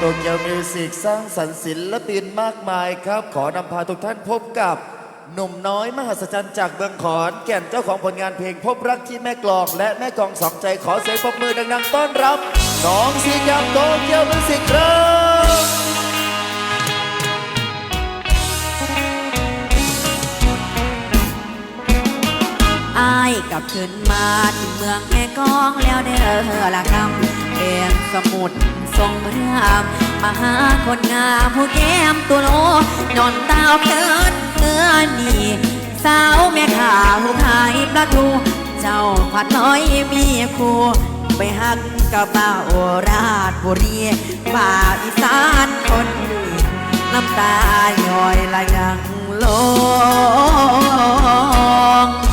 โตเกียวมิวสิกสร้างสรรค์ศิลปินมากมายครับ ขอนำพาทุกท่านพบกับ หนุ่มน้อยมหัศจรรย์จากเมืองขอนแก่นเจ้าของผลงานเพลงพบรักที่แม่กลอง และแม่กลองสองใจขอเสียงปรบมือดังๆต้อนรับ น้องซีกับโตเกียวมิวสิกครับอายกลับขึ้นมาที่เมืองแม่กลองแล้วเด้อละคำเป็นสมุด ทรงเมืองมาหาคนงามผู้แก้มตัวโลนอนตาวเคินเมื่อนี่สาวแม่ข่าผู้ขายปลาทูเจ้าผัดน้อยมีครูไปหักกับบ่าราชบุรีบ่าอีสานคนนี้น้ำตาย้อยละยังลง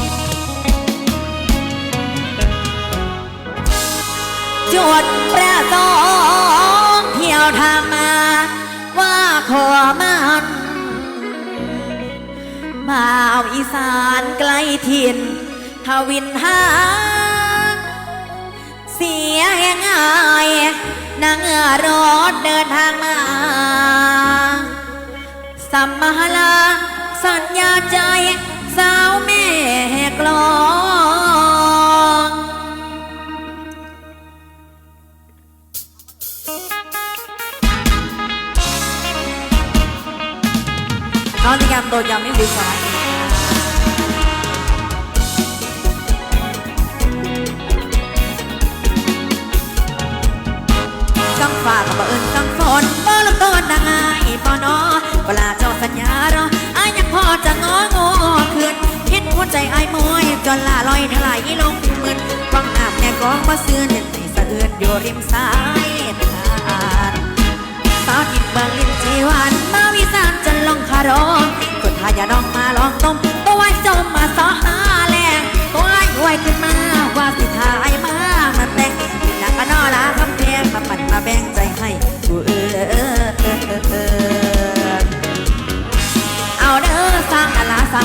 าวอีสานไกลถิ่นทวินหาเสียแห่งอายนางเงือรถเดินทางมาสัมมาลาสัญญาใจสาวแม่กลองน้องที่กำโดนยังไม่ดีกว่ากั ฝากกับเอิญกังฝนบ่ลำต้นดังไงปอนอเวลาเจ้าสัญญารออายังพอจะงองูคืนเห็นหัวใจไอายมวยจนลาลอยถลายลงมืนฟังน้ำแน่กองมาซื้อเห็นใสะเอือนอยู่ริมสายทานสาวทิพย์เมืองลิมจีวันมาวิสานจะลงคารองคนทายาน้องมาลองต้มตัวไว้จมมาสอ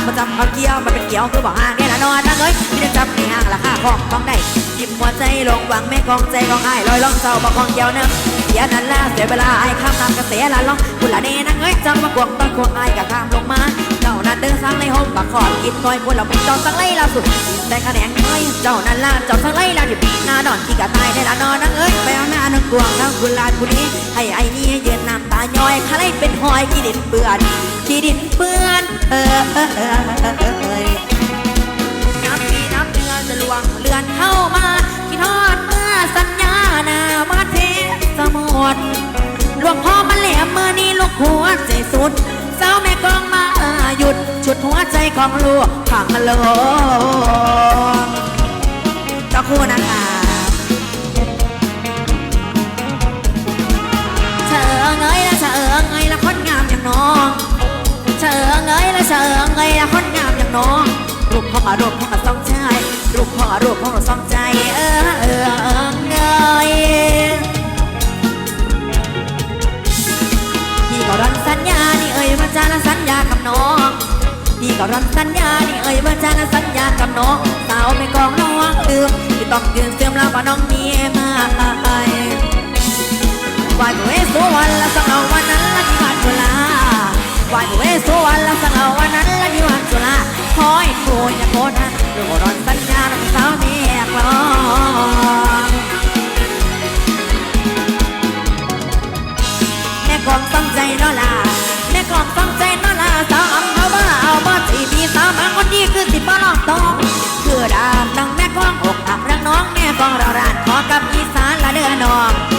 มาลาสร้างประจำเอาเกี้ยวมาเป็นเกี้ยวคือบอกห่างแน่ละนอนนะเอ้ยที่จะจับในห่างราคาของของได้ยิ้มหัวใจลงหวังแม่กองใจกองไอ้ายลอยล่องเศร้าบอกของเกี้ยวเนึงเสียนั้นละเสียเวลาไอ้ข้ามน้ำกระเสียละล่องกุละเน่นะเอ้ยจังมากวงตอนควงไอ้กะข้ามลงมาเจ้านั้นเดินสร้างในห้องบักขอดกินก้อยคนเราเป็นเจ้าสังไล่ล่าสุดแต่คะแนนเอ้ยเจ้านั้นละเจ้าสังไล่ล่าที่ปีหน้าดอนที่กะตายได้ละนอนนะเอ้ยไปเอาหน้านักกวงนักกุลาบุรีให้ไอ้นี่ยืนน้ำตาย้อยคาไล่เป็นหอยขี้ดินเปื่อนที่ดินเปื้อนเอ่ยน้ำปีน้ำเดือนจะลวงเลือนเข้ามา เมื่อนี้ลูกหัวใจสุดเศร้าแม่กองมาหยุดชุดหัวใจของลูกขังลงเจ้าคู่นะคะเชิงเอ้ยละเชิงเอ้ยละคนงามอย่างน้องเชิงเอ้ยละเชิงเอ้ยละคนงามอย่างน้องรูปของอรูปของสองใจรูปของอรูปของสองใจเออเออเอ้ยาจานะสัญญากับน้องพี่ก็รันสัญญานี่เอ่ยมาจานะสัญญากับน้องสาวไม่กองน้องลืมที่ต้องยืนเสื่อมลาว่าน้องมีมาไวัวเวสุวรรณละสังเอาวัน น้อง